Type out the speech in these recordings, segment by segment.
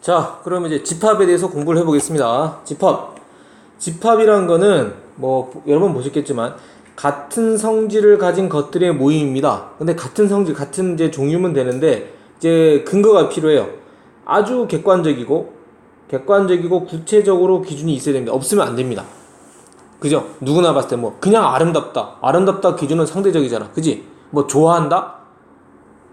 자, 그럼 이제 집합에 대해서 공부를 해보겠습니다. 집합. 집합이란 거는 뭐 여러 번 보셨겠지만 같은 성질을 가진 것들의 모임입니다. 근데 같은 성질, 같은 이제 종류면 되는데 이제 근거가 필요해요. 아주 객관적이고 객관적이고 구체적으로 기준이 있어야 됩니다. 없으면 안 됩니다. 그죠? 누구나 봤을 때 뭐 그냥 아름답다. 아름답다 기준은 상대적이잖아. 그지? 뭐 좋아한다?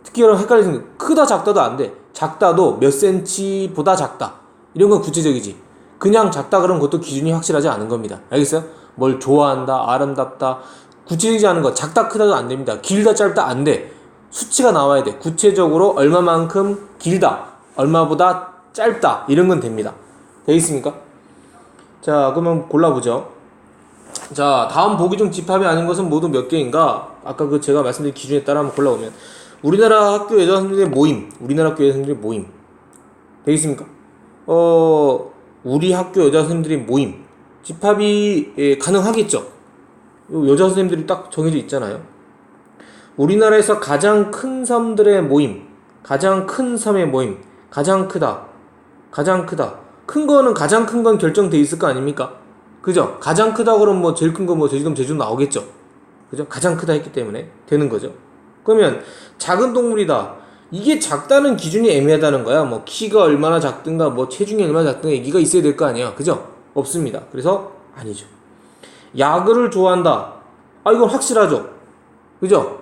특히 여러분 헷갈리는 게 크다 작다도 안 돼. 작다도 몇 센치보다 작다. 이런 건 구체적이지. 그냥 작다 그런 것도 기준이 확실하지 않은 겁니다. 알겠어요? 뭘 좋아한다, 아름답다, 구체적이지 않은 거 작다 크다도 안 됩니다. 길다 짧다 안 돼. 수치가 나와야 돼. 구체적으로 얼마만큼 길다, 얼마보다 짧다 이런 건 됩니다. 되겠습니까? 자, 그러면 골라보죠. 자, 다음 보기 중 집합이 아닌 것은 모두 몇 개인가? 아까 그 제가 말씀드린 기준에 따라 한번 골라보면 우리나라 학교 여자 선생님들의 모임, 우리나라 학교 여자 선생님들의 모임 되겠습니까? 어, 우리 학교 여자 선생님들의 모임 집합이 예, 가능하겠죠? 요 여자 선생님들이 딱 정해져 있잖아요. 우리나라에서 가장 큰 섬들의 모임, 가장 큰 섬의 모임, 가장 크다, 가장 크다. 큰 거는 가장 큰 건 결정돼 있을 거 아닙니까? 그죠? 가장 크다 그러면 뭐 제일 큰 거뭐 지금 제주 나오겠죠. 그죠? 가장 크다 했기 때문에 되는 거죠. 그러면 작은 동물이다. 이게 작다는 기준이 애매하다는 거야. 뭐 키가 얼마나 작든가 뭐 체중이 얼마나 작든가 얘기가 있어야 될 거 아니야. 그죠? 없습니다. 그래서 아니죠. 야구를 좋아한다. 아 이건 확실하죠. 그죠?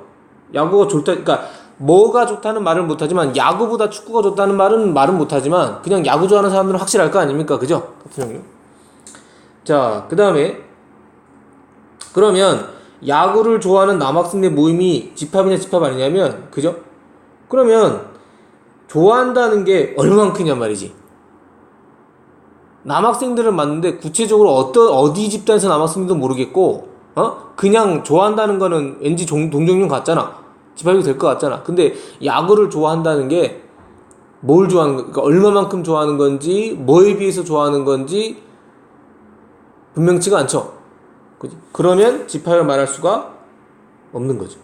야구가 좋다. 그러니까 뭐가 좋다는 말을 못하지만 야구보다 축구가 좋다는 말은 말은 못하지만 그냥 야구 좋아하는 사람들은 확실할 거 아닙니까? 그죠? 종류. 자, 그 다음에 그러면 야구를 좋아하는 남학생들 모임이 집합이냐 집합 아니냐면 그죠? 그러면 좋아한다는 게 얼만큼이냐 말이지. 남학생들을 만는데 구체적으로 어떤 어디 집단에서 남학생들도 모르겠고 어 그냥 좋아한다는 거는 왠지 종, 동정용 같잖아 집합이 될 것 같잖아 근데 야구를 좋아한다는 게 뭘 좋아하는 거 그러니까 얼마만큼 좋아하는 건지 뭐에 비해서 좋아하는 건지 분명치가 않죠 그지 그러면 집합을 말할 수가 없는 거죠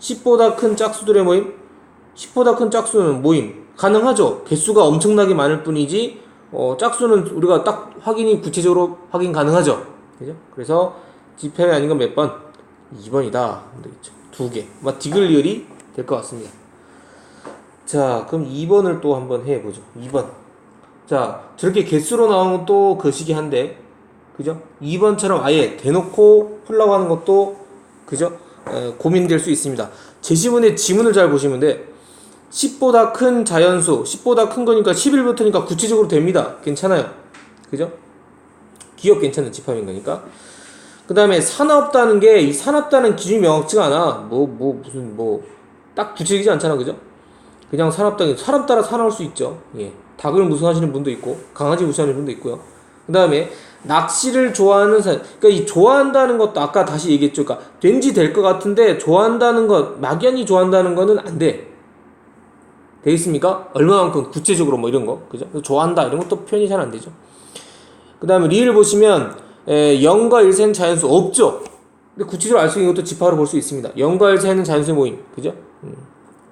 10보다 큰 짝수들의 모임 10보다 큰 짝수는 모임 가능하죠 개수가 엄청나게 많을 뿐이지 어, 짝수는 우리가 딱 확인이 구체적으로 확인 가능하죠. 그죠? 그래서 집합이 아닌 건 몇 번? 2번이다. 되겠죠. 두 개. 막 디글리얼이 될 것 같습니다. 자, 그럼 2번을 또 한번 해보죠. 2번. 자, 저렇게 개수로 나오는 것도 거시기 한데, 그죠? 2번처럼 아예 대놓고 풀라고 하는 것도, 그죠? 에, 고민될 수 있습니다. 제시문의 지문을 잘 보시면 돼. 10보다 큰 자연수, 10보다 큰 거니까 11부터니까 구체적으로 됩니다. 괜찮아요. 그죠? 기업 괜찮은 집합인 거니까. 그 다음에 산업다는 게, 이 산업다는 기준이 명확치가 않아. 뭐, 뭐, 무슨, 뭐, 딱 구체적이지 않잖아. 그죠? 그냥 산업당이, 사람 따라 사나울 수 있죠. 예. 닭을 무서워하시는 분도 있고, 강아지 무서워하는 분도 있고요. 그 다음에, 낚시를 좋아하는 사람, 그러니까 이 좋아한다는 것도 아까 다시 얘기했죠. 그러니까, 된지 될 것 같은데, 좋아한다는 것, 막연히 좋아한다는 거는 안 돼. 되겠습니까? 얼마만큼 구체적으로 뭐 이런 거 그죠? 좋아한다 이런 것도 표현이 잘 안 되죠. 그 다음에 리를 보시면 에, 0과 1 세는 자연수 없죠. 근데 구체적으로 알 수 있는 것도 집합으로 볼 수 있습니다. 0과 1 세는 자연수의 모임 그죠? 음.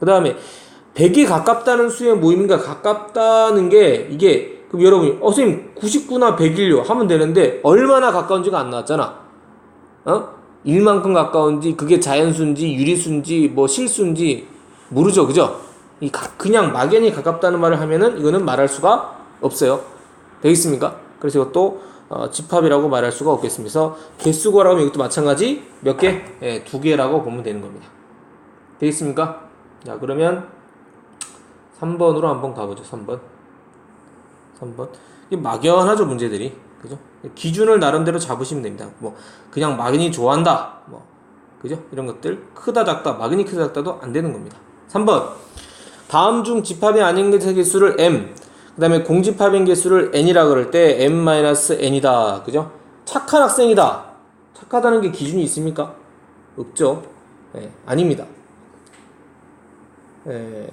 그 다음에 100에 가깝다는 수의 모임인가 가깝다는 게 이게 그럼 여러분이 어 선생님 99나 100일요 하면 되는데 얼마나 가까운지가 안 나왔잖아. 어? 1만큼 가까운지 그게 자연수인지 유리수인지 뭐 실수인지 모르죠. 그죠? 이 가, 그냥 막연히 가깝다는 말을 하면은 이거는 말할 수가 없어요. 되겠습니까? 그래서 이것도 어, 집합이라고 말할 수가 없겠습니다. 그래서 개수거라고 하면 이것도 마찬가지 몇 개? 예, 두 개라고 보면 되는 겁니다. 되겠습니까? 자, 그러면 3번으로 한번 가보죠. 3번. 3번. 이 막연하죠, 문제들이. 그죠? 기준을 나름대로 잡으시면 됩니다. 뭐, 그냥 막연히 좋아한다. 뭐, 그죠? 이런 것들. 크다, 작다, 막연히 크다, 작다도 안 되는 겁니다. 3번. 다음 중 집합이 아닌 개수를 m, 그 다음에 공집합인 개수를 n이라 그럴 때 m-n이다. 그죠? 착한 학생이다. 착하다는 게 기준이 있습니까? 없죠. 예, 아닙니다. 예,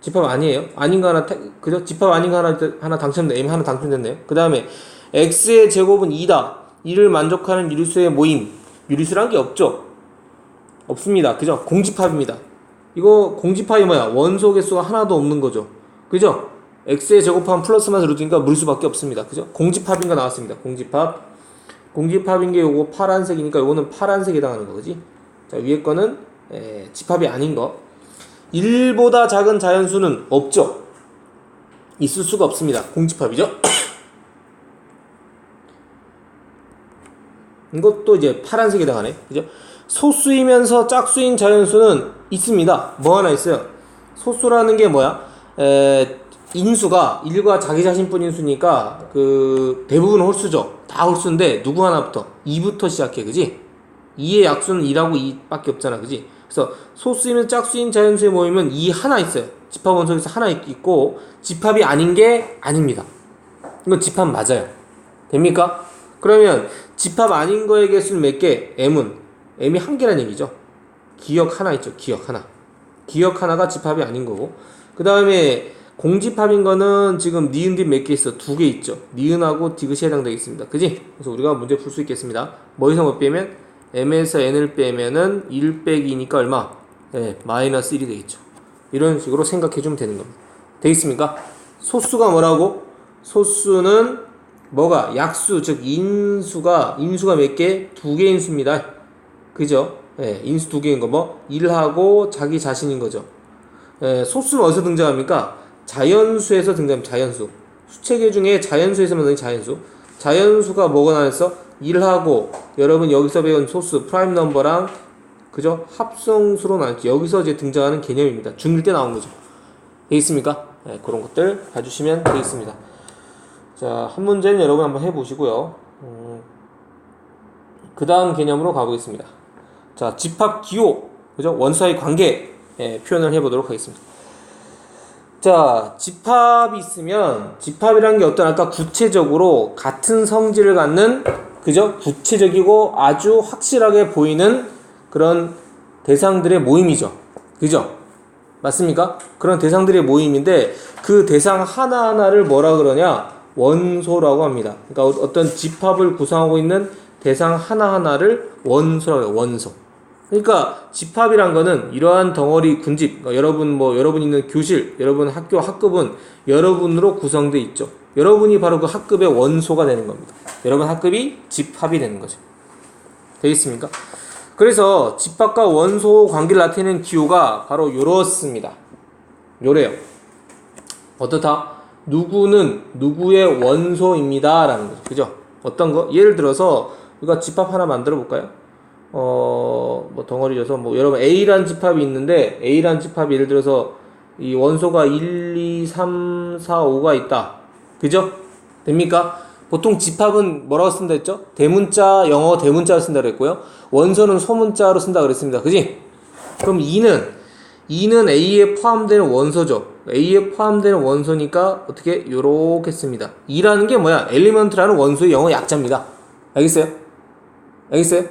집합 아니에요. 아닌 거 하나, 태- 그죠? 집합 아닌 거 하나, 하나 당첨돼. m 하나 당첨됐네요. 그 다음에 x의 제곱은 2다. 이를 만족하는 유리수의 모임. 유리수란 게 없죠. 없습니다. 그죠? 공집합입니다. 이거 공집합이 뭐야? 원소 개수가 하나도 없는 거죠. 그죠? x에 제곱하면 플러스 마이너스 루트니까 물수밖에 없습니다. 그죠? 공집합인 거 나왔습니다. 공집합. 공집합인 게 요거 파란색이니까 요거는 파란색에 해당하는 거, 그지? 자, 위에 거는 에, 집합이 아닌 거. 1보다 작은 자연수는 없죠. 있을 수가 없습니다. 공집합이죠. 이것도 이제 파란색에 해당하네. 그죠? 소수이면서 짝수인 자연수는 있습니다. 뭐 하나 있어요. 소수라는 게 뭐야? 에, 인수가 1과 자기 자신뿐 인 수니까 그 대부분 홀수죠. 다 홀수인데 누구 하나부터? 2부터 시작해. 그지? 2의 약수는 2라고 2밖에 없잖아. 그지? 그래서 소수이면 짝수인 자연수의 모임은 2 하나 있어요. 집합 원소에서 하나 있- 있고 집합이 아닌 게 아닙니다. 이건 집합 맞아요. 됩니까? 그러면 집합 아닌 거의 개수는 몇 개? m은 m이 한 개라는 얘기죠. 기억 하나 있죠. 기억 하나. 기억 하나가 집합이 아닌 거고. 그 다음에 공집합인 거는 지금 니은 뒷몇 개 있어? 두 개 있죠. 니은하고 디귿이 해당되겠습니다. 그지? 그래서 우리가 문제 풀 수 있겠습니다. 뭐에서 뭐 빼면? M에서 n을 빼면은 1 빼기 2니까 얼마? 네, 마이너스 1이 되겠죠. 이런 식으로 생각해 주면 되는 겁니다. 되겠습니까? 소수가 뭐라고? 소수는 뭐가? 약수, 즉 인수가 인수가 몇 개? 두 개인 수입니다. 그죠? 예, 인수 두 개인 거 뭐? 1하고 자기 자신인 거죠. 예, 소수는 어디서 등장합니까? 자연수에서 등장합니다. 자연수. 수체계 중에 자연수에서만 등장 자연수. 자연수가 뭐가 나왔어? 1하고 여러분 여기서 배운 소수 프라임 넘버랑 그죠? 합성수로 나왔죠. 여기서 이제 등장하는 개념입니다. 중1 때 나온 거죠. 되겠습니까? 예, 그런 것들 봐주시면 되겠습니다. 자, 한 문제는 여러분 한번 해보시고요. 음, 그 다음 개념으로 가보겠습니다. 자, 집합 기호, 그죠? 원사의 관계 예, 표현을 해보도록 하겠습니다. 자, 집합이 있으면 집합이라는 게 어떤 아까 구체적으로 같은 성질을 갖는 그죠? 구체적이고 아주 확실하게 보이는 그런 대상들의 모임이죠. 그죠? 맞습니까? 그런 대상들의 모임인데 그 대상 하나하나를 뭐라 그러냐? 원소라고 합니다. 그러니까 어떤 집합을 구성하고 있는 대상 하나하나를 원소라고 해요. 원소. 그러니까 집합이란 거는 이러한 덩어리 군집, 그러니까 여러분 뭐 여러분 있는 교실, 여러분 학교 학급은 여러분으로 구성돼 있죠. 여러분이 바로 그 학급의 원소가 되는 겁니다. 여러분 학급이 집합이 되는 거죠. 되겠습니까? 그래서 집합과 원소 관계를 나타내는 기호가 바로 요렇습니다. 요래요. 어떻다? 누구는 누구의 원소입니다. 라는 거죠. 그죠? 어떤 거? 예를 들어서 우리가 집합 하나 만들어 볼까요? 어, 뭐 덩어리 줘서 뭐 여러분 A라는 집합이 있는데 A라는 집합이 예를 들어서 이 원소가 1, 2, 3, 4, 5가 있다. 그죠? 됩니까? 보통 집합은 뭐라고 쓴다 했죠? 대문자, 영어 대문자로 쓴다 그랬고요. 원소는 소문자로 쓴다 그랬습니다. 그지? 그럼 2는 2는 A에 포함되는 원소죠. A에 포함되는 원소니까 어떻게 요렇게 씁니다. 2라는 게 뭐야? 엘리먼트라는 원소의 영어 약자입니다. 알겠어요? 알겠어요?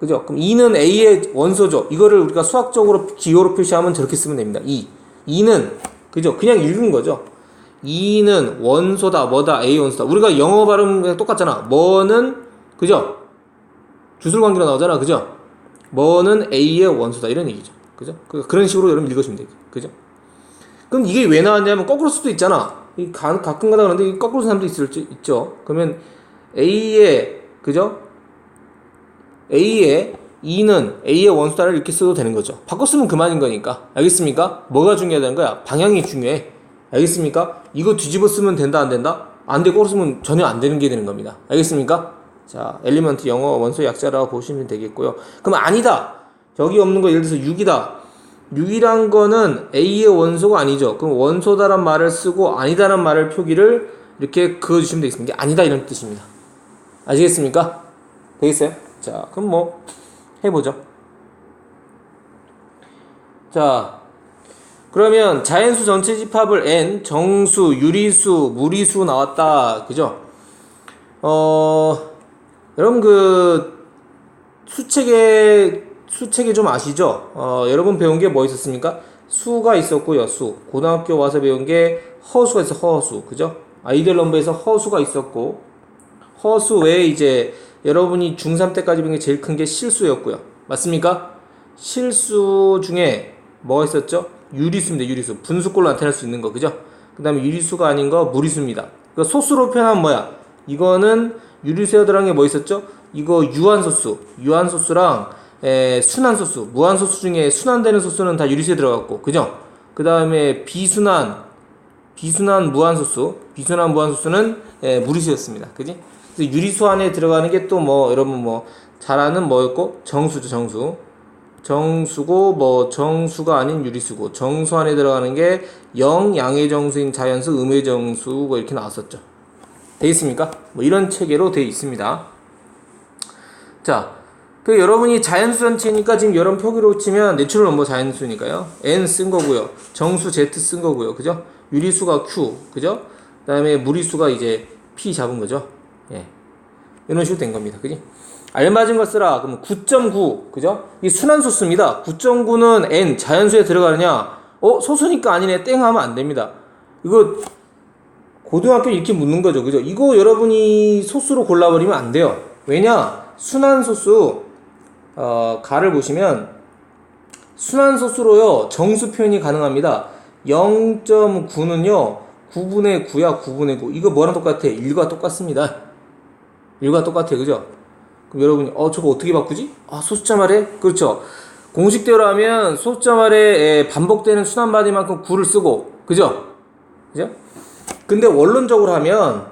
그죠? 그럼 2는 A의 원소죠. 이거를 우리가 수학적으로 기호로 표시하면 저렇게 쓰면 됩니다. 2. 2는 그죠? 그냥 읽은 거죠. 2는 원소다. 뭐다? A 원소다. 우리가 영어 발음 똑같잖아. 뭐는 그죠? 주술 관계로 나오잖아. 그죠? 뭐는 A의 원소다. 이런 얘기죠. 그죠? 그- 그런 식으로 여러분 읽으시면 되죠. 그죠? 그럼 이게 왜 나왔냐면 거꾸로 수도 있잖아. 이 가, 가끔 가다 그러는데 이 거꾸로 사람도 있을, 수 있죠. 그러면 A의 그죠? A의 2는 A의 원소다를 이렇게 써도 되는 거죠. 바꿔 쓰면 그만인 거니까. 알겠습니까? 뭐가 중요하다는 거야? 방향이 중요해. 알겠습니까? 이거 뒤집어 쓰면 된다, 안 된다? 안 되고 쓰면 전혀 안 되는 게 되는 겁니다. 알겠습니까? 자, 엘리먼트 영어 원소 약자라고 보시면 되겠고요. 그럼 아니다. 저기 없는 거 예를 들어서 6이다. 6이란 거는 A의 원소가 아니죠. 그럼 원소다란 말을 쓰고 아니다란 말을 표기를 이렇게 그어주시면 되겠습니다. 이게 아니다 이런 뜻입니다. 아시겠습니까? 되겠어요? 자, 그럼 뭐 해보죠. 자, 그러면 자연수 전체 집합을 n 정수, 유리수, 무리수 나왔다. 그죠? 어, 여러분 그 수책에 수책에 좀 아시죠? 어, 여러분 배운 게 뭐 있었습니까? 수가 있었고요, 수. 고등학교 와서 배운 게 허수가 있어, 허수. 그죠? 아이들 넘버에서 허수가 있었고, 허수 외에 이제 여러분이 중3 때까지 배운 게 제일 큰 게 실수였고요. 맞습니까? 실수 중에 뭐가 있었죠? 유리수입니다, 유리수. 분수꼴로 나타낼 수 있는 거, 그죠? 그 다음에 유리수가 아닌 거 무리수입니다. 그 소수로 표현하면 뭐야? 이거는 유리수에 들어간 게 뭐 있었죠? 이거 유한소수, 유한소수랑 에, 순환소수, 무한소수 중에 순환되는 소수는 다 유리수에 들어갔고, 그죠? 그 다음에 비순환, 비순환 무한소수, 비순환 무한소수는 에, 무리수였습니다. 그지? 유리수 안에 들어가는 게 또 뭐, 여러분 뭐, 잘 아는 뭐였고? 정수죠, 정수. 정수고 뭐 정수가 아닌 유리수고 정수 안에 들어가는 게 영, 양의 정수인 자연수, 음의 정수 뭐 이렇게 나왔었죠. 되겠습니까? 뭐 이런 체계로 되어 있습니다. 자, 그 여러분이 자연수 전체니까 지금 여러분 표기로 치면 내추럴 넘버 자연수니까요. n 쓴 거고요. 정수 z 쓴 거고요. 그죠? 유리수가 q, 그죠? 그다음에 무리수가 이제 p 잡은 거죠. 예. 이런 식으로 된 겁니다. 그지? 알맞은 걸 쓰라. 그러면 9.9. 그죠? 이 순환소수입니다. 9.9는 n 자연수에 들어가느냐? 어, 소수니까 아니네. 땡 하면 안 됩니다. 이거 고등학교 이렇게 묻는 거죠. 그죠? 이거 여러분이 소수로 골라버리면 안 돼요. 왜냐? 순환소수 어, 가를 보시면 순환소수로요. 정수 표현이 가능합니다. 0.9는요. 9분의 9야 9분의 9. 이거 뭐랑 똑같아? 1과 똑같습니다. 1과 똑같아. 그죠? 그럼 여러분이 어 저거 어떻게 바꾸지? 아 소수점 아래? 그렇죠. 공식대로 하면 소수점 아래에 반복되는 순환바디만큼 9를 쓰고 그죠? 그죠? 근데 원론적으로 하면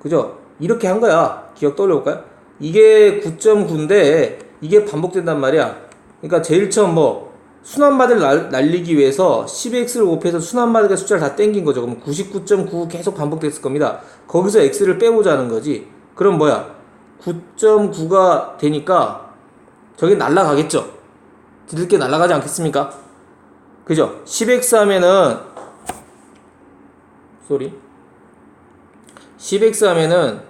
그죠? 이렇게 한 거야. 기억 떠올려 볼까요? 이게 9.9인데 이게 반복된단 말이야. 그러니까 제일 처음 뭐 순환바디를 날, 날리기 위해서 10x를 곱해서 순환바디가 숫자를 다 땡긴 거죠. 그럼 99.9 계속 반복됐을 겁니다. 거기서 x를 빼보자는 거지. 그럼 뭐야? 9.9가 되니까 저게 날라가겠죠. 뒤늦게 날라가지 않겠습니까? 그죠? 10x 하면은 쏘리 10x 하면은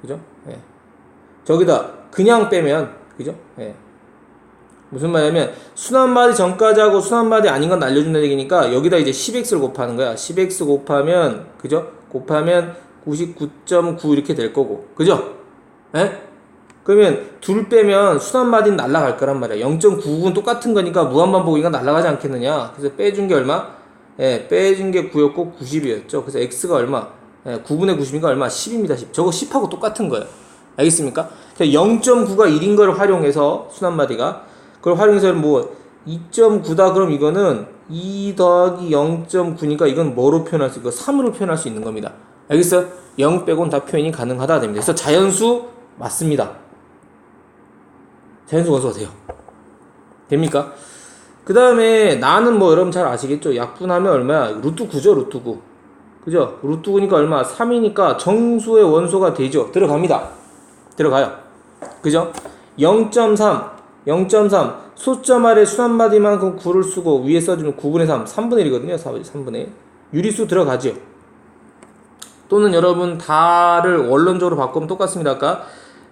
그죠? 예. 저기다 그냥 빼면 그죠? 예. 무슨 말이냐면 순환마디 전까지 하고 순환마디 아닌 건 날려준다는 얘기니까 여기다 이제 10x를 곱하는 거야. 10x 곱하면 그죠? 곱하면 99.9 이렇게 될 거고 그죠? 예? 그러면 둘 빼면 순환마디는 날라갈 거란 말이야. 0.99는 똑같은 거니까 무한반복이니까 날라가지 않겠느냐. 그래서 빼준 게 얼마? 예, 빼준 게 9였고 90이었죠. 그래서 x가 얼마? 예, 9분의 90이니까 얼마? 10입니다. 10. 저거 10하고 똑같은 거예요. 알겠습니까? 0.9가 1인 걸 활용해서 순환마디가 그걸 활용해서 뭐 2.9다 그럼 이거는 2 더하기 0.9니까 이건 뭐로 표현할 수 있고 3으로 표현할 수 있는 겁니다. 알겠어요? 0 빼곤 다 표현이 가능하다 됩니다. 그래서 자연수 맞습니다. 자연수 원소가 돼요. 됩니까? 그 다음에 나는 뭐 여러분 잘 아시겠죠? 약분하면 얼마야? 루트 9죠, 루트 9. 그죠? 루트 9니까 얼마? 3이니까 정수의 원소가 되죠. 들어갑니다. 들어가요. 그죠? 0.3, 0.3. 소점 아래 순환마디만큼 9를 쓰고 위에 써주면 9분의 3, 3분의 1이거든요. 3분의 1. 유리수 들어가죠. 또는 여러분 다를 원론적으로 바꾸면 똑같습니다. 아까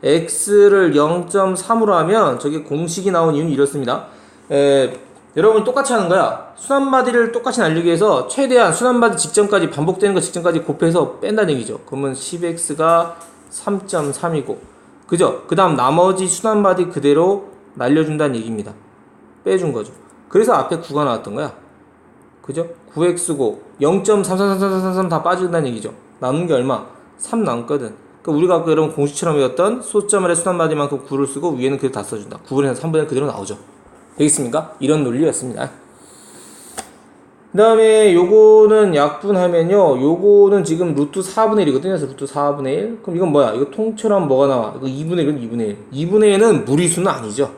x를 0.3으로 하면 저게 공식이 나온 이유는 이렇습니다. 에, 여러분 똑같이 하는 거야. 순환바디를 똑같이 날리기 위해서 최대한 순환바디 직전까지 반복되는 거 직전까지 곱해서 뺀다는 얘기죠. 그러면 10x가 3.3이고 그죠? 그 다음 나머지 순환바디 그대로 날려준다는 얘기입니다. 빼준 거죠. 그래서 앞에 9가 나왔던 거야. 그죠? 9x고 0.33333다 빠진다는 얘기죠. 남는 게 얼마? 3 남거든. 그러니까 우리가 아까 여러분 공식처럼 외웠던 소점 아래 순환바디만큼 9를 쓰고 위에는 그대로 다 써준다. 9분의 3분의 1 그대로 나오죠. 되겠습니까? 이런 논리였습니다. 그 다음에 요거는 약분하면요. 요거는 지금 루트 4분의 1이거든요. 그래서 루트 4분의 1. 그럼 이건 뭐야? 이거 통째로 뭐가 나와? 이거 2분의 1은 2분의 1. 2분의 1은 무리수는 아니죠.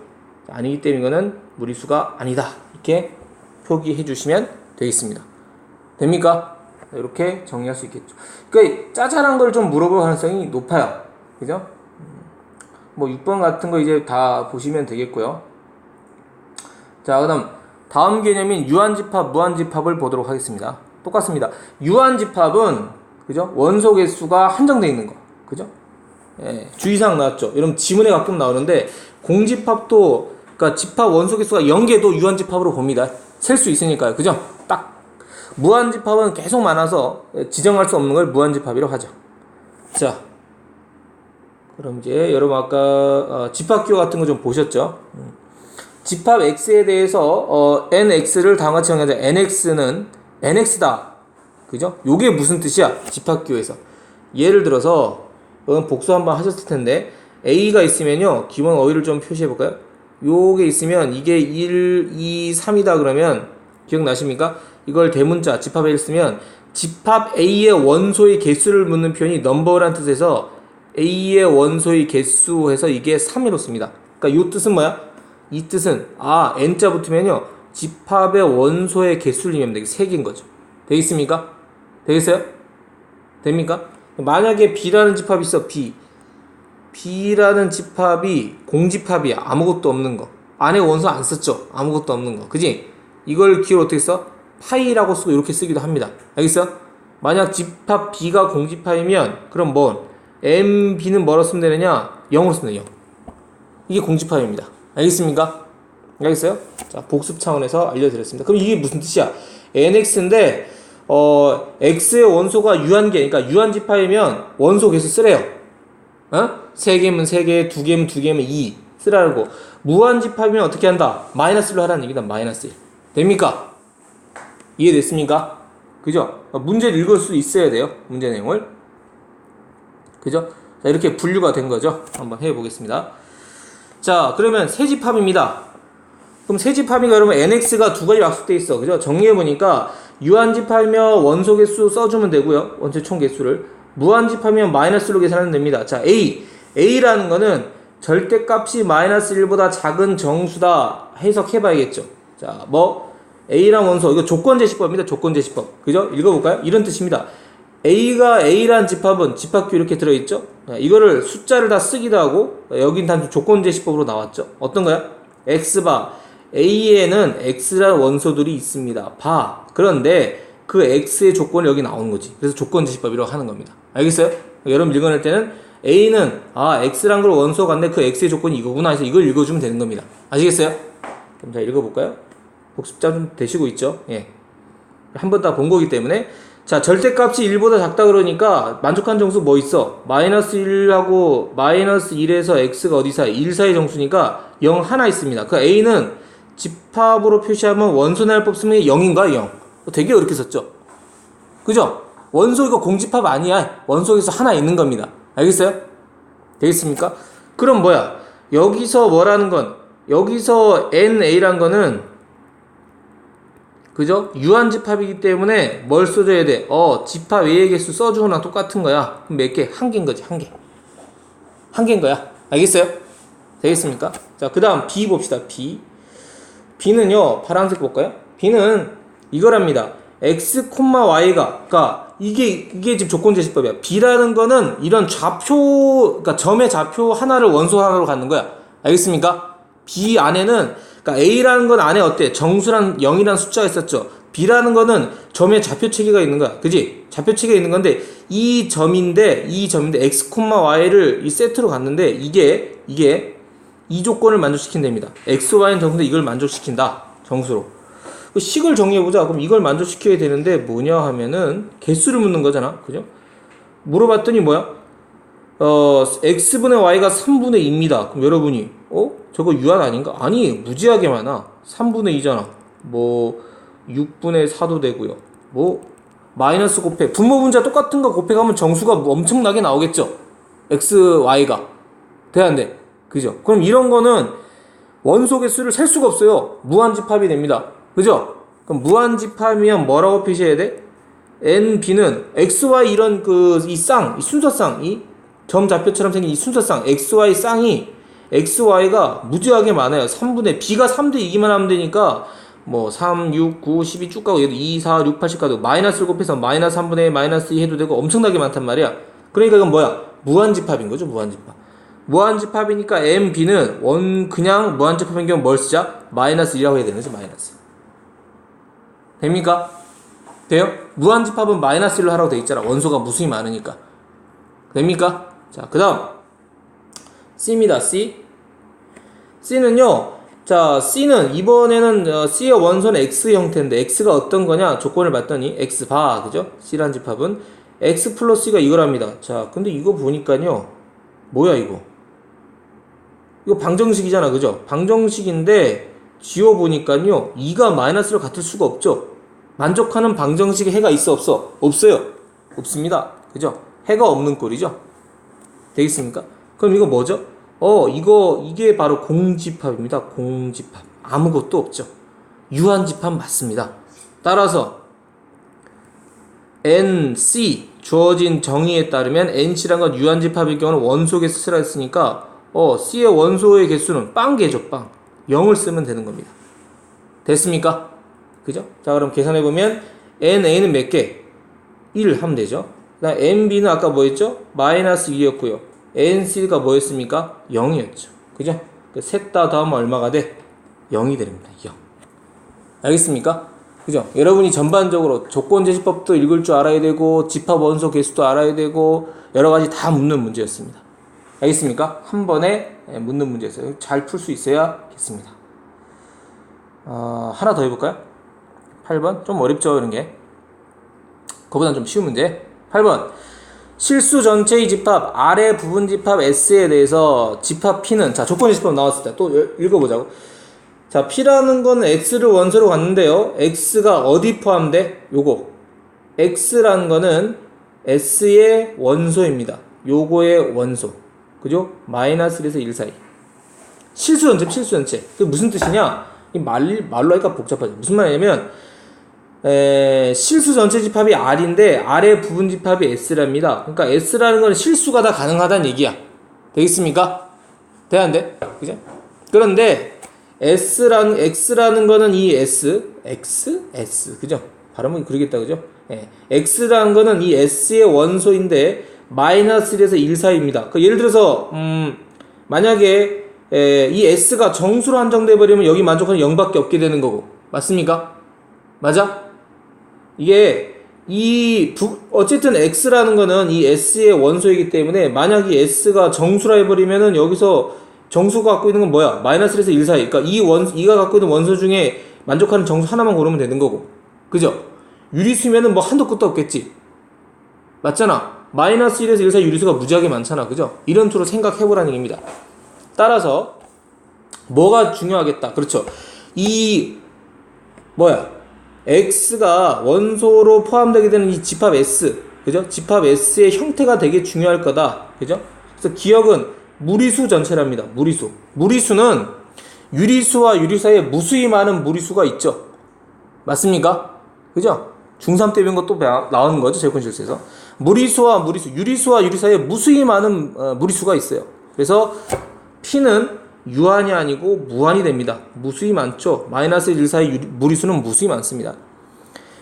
아니기 때문에 이거는 무리수가 아니다. 이렇게 표기해 주시면 되겠습니다. 됩니까? 이렇게 정리할 수 있겠죠. 그러니까 짜잘한 걸 좀 물어볼 가능성이 높아요. 그죠? 뭐 6번 같은 거 이제 다 보시면 되겠고요. 자, 그다음 다음 개념인 유한집합, 무한집합을 보도록 하겠습니다. 똑같습니다. 유한집합은 그죠? 원소 개수가 한정되어 있는 거. 그죠? 예, 주의사항 나왔죠. 여러분 지문에 가끔 나오는데 공집합도 그러니까 집합 원소 개수가 0개도 유한집합으로 봅니다. 셀 수 있으니까요. 그죠? 딱 무한집합은 계속 많아서 지정할 수 없는 걸 무한집합이라고 하죠. 자, 그럼 이제 여러분 아까 어, 집합기호 같은 거 좀 보셨죠? 음. 집합 x에 대해서 어, nx를 다음과 같이 정하자. nx는 nx다. 그죠? 요게 무슨 뜻이야? 집합기호에서. 예를 들어서 음, 복수 한번 하셨을 텐데 A가 있으면요. 기본 어휘를 좀 표시해 볼까요? 요게 있으면 이게 1, 2, 3이다 그러면 기억나십니까? 이걸 대문자 집합에 쓰면 집합 A의 원소의 개수를 묻는 표현이 넘버란 뜻에서 A의 원소의 개수 해서 이게 3이로 씁니다. 그러니까 요 뜻은 뭐야? 이 뜻은 아 n자 붙으면요 집합의 원소의 개수를 의미하면 되게 3개인 거죠. 되겠습니까? 되겠어요? 됩니까? 만약에 B라는 집합이 있어 B B라는 집합이 공집합이야 아무것도 없는 거 안에 원소 안 썼죠 아무것도 없는 거 그지? 이걸 기호로 어떻게 써? 파이라고 쓰고 이렇게 쓰기도 합니다 알겠어? 만약 집합 B가 공집합이면 그럼 뭐 M, B는 뭐로 쓰면 되느냐? 0으로 쓰면 돼요 이게 공집합입니다 알겠습니까? 알겠어요? 자 복습 차원에서 알려드렸습니다 그럼 이게 무슨 뜻이야? NX인데 어, X의 원소가 유한계, 그러니까 유한집합이면 원소 계수 쓰래요. 어? 세 개면 세 개, 두 개면 두 개면 2 쓰라고. 무한집합이면 어떻게 한다? 마이너스로 하라는 얘기다. 마이너스 1. 됩니까? 이해됐습니까? 그죠? 문제를 읽을 수 있어야 돼요. 문제 내용을. 그죠? 자, 이렇게 분류가 된 거죠. 한번 해보겠습니다. 자, 그러면 세집합입니다. 그럼 세집합이가 여러분 NX가 두 가지 약속돼 있어. 그죠? 정리해보니까 유한집합이면 원소 개수 써주면 되고요. 원체 총 개수를. 무한집합이면 마이너스로 계산하면 됩니다. 자, A. A라는 거는 절대값이 마이너스 1보다 작은 정수다 해석해봐야겠죠. 자, 뭐 A랑 원소 이거 조건 제시법입니다. 조건 제시법. 그죠? 읽어볼까요? 이런 뜻입니다. A가 A라는 집합은 집합규 이렇게 들어있죠? 이거를 숫자를 다 쓰기도 하고 여긴 단순 조건 제시법으로 나왔죠. 어떤 거야? X바 A에는 X라는 원소들이 있습니다. 바. 그런데 그 X의 조건이 여기 나오는 거지. 그래서 조건지시법이라고 하는 겁니다. 알겠어요? 여러분 읽어낼 때는 A는 아 X란 걸 원소 같네. 그 X의 조건이 이거구나 해서 이걸 읽어주면 되는 겁니다. 아시겠어요? 그럼 자 읽어볼까요? 복습자 좀 되시고 있죠? 예. 한 번 다 본 거기 때문에 자 절대값이 1보다 작다 그러니까 만족한 정수 뭐 있어? 마이너스 1하고 마이너스 1에서 X가 어디 사이? 1 사이 정수니까 0 하나 있습니다. 그 A는 집합으로 표시하면 원소 날법 쓰면 0인가 0. 되게 어렵게 썼죠. 그죠? 원소 이거 공집합 아니야. 원소에서 하나 있는 겁니다. 알겠어요? 되겠습니까? 그럼 뭐야? 여기서 뭐라는 건 여기서 NA란 거는 그죠? 유한집합이기 때문에 뭘 써줘야 돼? 어, 집합 A의 개수 써주는 거랑 똑같은 거야. 그럼 몇 개? 한 개인 거지, 한 개. 한 개인 거야. 알겠어요? 되겠습니까? 자, 그 다음 B 봅시다, B. B는요, 파란색 볼까요? B는 이거랍니다. X, Y가, 그니까, 이게, 이게 지금 조건 제시법이야. B라는 거는 이런 좌표, 그니까 점의 좌표 하나를 원소 하나로 갖는 거야. 알겠습니까? B 안에는, 그니까 A라는 건 안에 어때? 정수란 0이라는 숫자가 있었죠. B라는 거는 점의 좌표 체계가 있는 거야. 그지? 좌표 체계가 있는 건데, 이 점인데, 이 점인데, X, Y를 이 세트로 갔는데, 이게, 이게, 이 조건을 만족시킨답니다. X, Y는 정수인데 이걸 만족시킨다. 정수로. 그 식을 정리해보자. 그럼 이걸 만족시켜야 되는데 뭐냐 하면은 개수를 묻는 거잖아. 그죠? 물어봤더니 뭐야? 어, X분의 Y가 3분의 2입니다. 그럼 여러분이, 어? 저거 유한 아닌가? 아니, 무지하게 많아. 3분의 2잖아. 뭐, 6분의 4도 되고요. 뭐, 마이너스 곱해. 분모 분자 똑같은 거 곱해가면 정수가 엄청나게 나오겠죠? X, Y가. 돼, 안 돼? 그죠? 그럼 이런 거는 원소 개수를 셀 수가 없어요. 무한집합이 됩니다. 그죠? 그럼 무한집합이면 뭐라고 표시해야 돼? n, b는 x, y 이런 그 이 쌍, 이 순서쌍, 이 점 좌표처럼 생긴 이 순서쌍, x, y 쌍이 x, y가 무지하게 많아요. 3분의 b가 3대 2기만 하면 되니까 뭐 3, 6, 9, 12 쭉 가고 얘도 2, 4, 6, 8, 10 가도 마이너스를 곱해서 마이너스 3분의 마이너스 2 해도 되고 엄청나게 많단 말이야. 그러니까 이건 뭐야? 무한집합인 거죠, 무한집합. 무한집합이니까 m, b는 원 그냥 무한집합인 경우 뭘 쓰자? 마이너스 2라고 해야 되는 거지, 마이너스. 됩니까? 돼요? 무한집합은 마이너스 1로 하라고 돼 있잖아. 원소가 무수히 많으니까. 됩니까? 자, 그 다음. C입니다. C. C는요, 자, C는 이번에는 어, C의 원소는 X 형태인데, X가 어떤 거냐? 조건을 봤더니, X 바, 그죠? C란 집합은 X 플러스가 이거랍니다. 자, 근데 이거 보니까요, 뭐야, 이거? 이거 방정식이잖아, 그죠? 방정식인데, 지워 보니까요, 2가 마이너스를 같을 수가 없죠? 만족하는 방정식에 해가 있어 없어? 없어요. 없습니다. 그죠? 해가 없는 꼴이죠. 되겠습니까? 그럼 이거 뭐죠? 어, 이거 이게 바로 공집합입니다. 공집합. 아무것도 없죠. 유한집합 맞습니다. 따라서 NC 주어진 정의에 따르면 NC란 건 유한집합일 경우는 원소 개수 쓰라 했으니까 어, C의 원소의 개수는 빵 개죠, 빵. 0을 쓰면 되는 겁니다. 됐습니까? 그죠? 자, 그럼 계산해 보면 NA는 몇 개? 1 하면 되죠. 그 다음 NB는 아까 뭐였죠? 마이너스 2였고요. NC가 뭐였습니까? 0이었죠. 그죠? 셋 다 더하면 얼마가 돼? 0이 됩니다. 0. 알겠습니까? 그죠? 여러분이 전반적으로 조건 제시법도 읽을 줄 알아야 되고 집합 원소 개수도 알아야 되고 여러 가지 다 묻는 문제였습니다. 알겠습니까? 한 번에 예, 묻는 문제였어요. 잘 풀 수 있어야겠습니다. 어, 하나 더 해볼까요? 8번 좀 어렵죠 이런 게 그보단 좀 쉬운 문제 8번 실수 전체의 집합 아래 부분 집합 S에 대해서 집합 P는 자 조건제시법 나왔을 때 또 읽어보자고 자, P라는 건 X를 원소로 갔는데요. X가 어디 포함돼? 요거. X라는 거는 S의 원소입니다. 요거의 원소. 그죠? 마이너스 1에서 1 사이. 실수 전체, 실수 전체. 그게 무슨 뜻이냐? 이 말, 말로 하니까 복잡하죠. 무슨 말이냐면, 에, 실수 전체 집합이 R인데, R의 부분 집합이 S랍니다. 그러니까 S라는 건 실수가 다 가능하다는 얘기야. 되겠습니까? 돼? 그죠? 그런데, S라는 X라는 거는 이 S, X, S, 그죠? 발음은 그러겠다, 그죠? 예. X라는 거는 이 S의 원소인데 마이너스 1에서 1 사이입니다. 그 예를 들어서 음, 만약에 에, 이 S가 정수로 한정돼 버리면 여기 만족하는 0밖에 없게 되는 거고 맞습니까? 맞아? 이게 이 부, 어쨌든 X라는 거는 이 S의 원소이기 때문에 만약 이 S가 정수라 해버리면은 여기서 정수가 갖고 있는 건 뭐야? 마이너스 1에서 1 사이. 그러니까 이 원, 이가 갖고 있는 원소 중에 만족하는 정수 하나만 고르면 되는 거고. 그죠? 유리수면은 뭐 한도 끝도 없겠지. 맞잖아. 마이너스 1에서 1 사이 유리수가 무지하게 많잖아. 그죠? 이런 투로 생각해보라는 얘기입니다. 따라서, 뭐가 중요하겠다. 그렇죠. 이, 뭐야? X가 원소로 포함되게 되는 이 집합 S. 그죠? 집합 S의 형태가 되게 중요할 거다. 그죠? 그래서 기억은 무리수 전체랍니다. 무리수. 무리수는 유리수와 유리 사이에 무수히 많은 무리수가 있죠. 맞습니까? 그죠? 중3 때 배운 것도 나오는 거죠. 제곱실수에서. 무리수와 무리수, 유리수와 유리 사이에 무수히 많은 어, 무리수가 있어요. 그래서 P는 유한이 아니고 무한이 됩니다. 무수히 많죠. 마이너스 1 사이 유리, 무리수는 무수히 많습니다.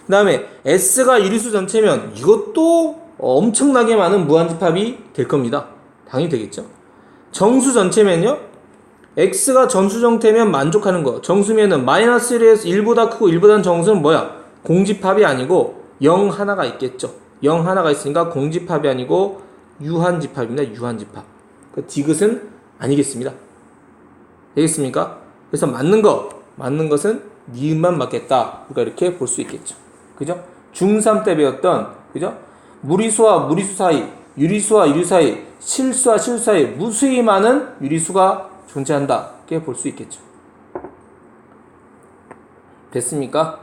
그 다음에 S가 유리수 전체면 이것도 엄청나게 많은 무한집합이 될 겁니다. 당연히 되겠죠. 정수 전체면요. x가 정수 정태면 만족하는 거. 정수면은 마이너스 1에서 1보다 크고 1보다는 정수는 뭐야? 공집합이 아니고 0 하나가 있겠죠. 0 하나가 있으니까 공집합이 아니고 유한집합입니다. 유한집합. 그 디귿은 아니겠습니다. 되겠습니까? 그래서 맞는 거, 맞는 것은 니은만 맞겠다. 우리가 이렇게 볼 수 있겠죠. 그죠? 중3 때 배웠던, 그죠? 무리수와 무리수 사이, 유리수와 유리 사이, 실수와 실수 사이 무수히 많은 유리수가 존재한다. 이렇게 볼 수 있겠죠. 됐습니까?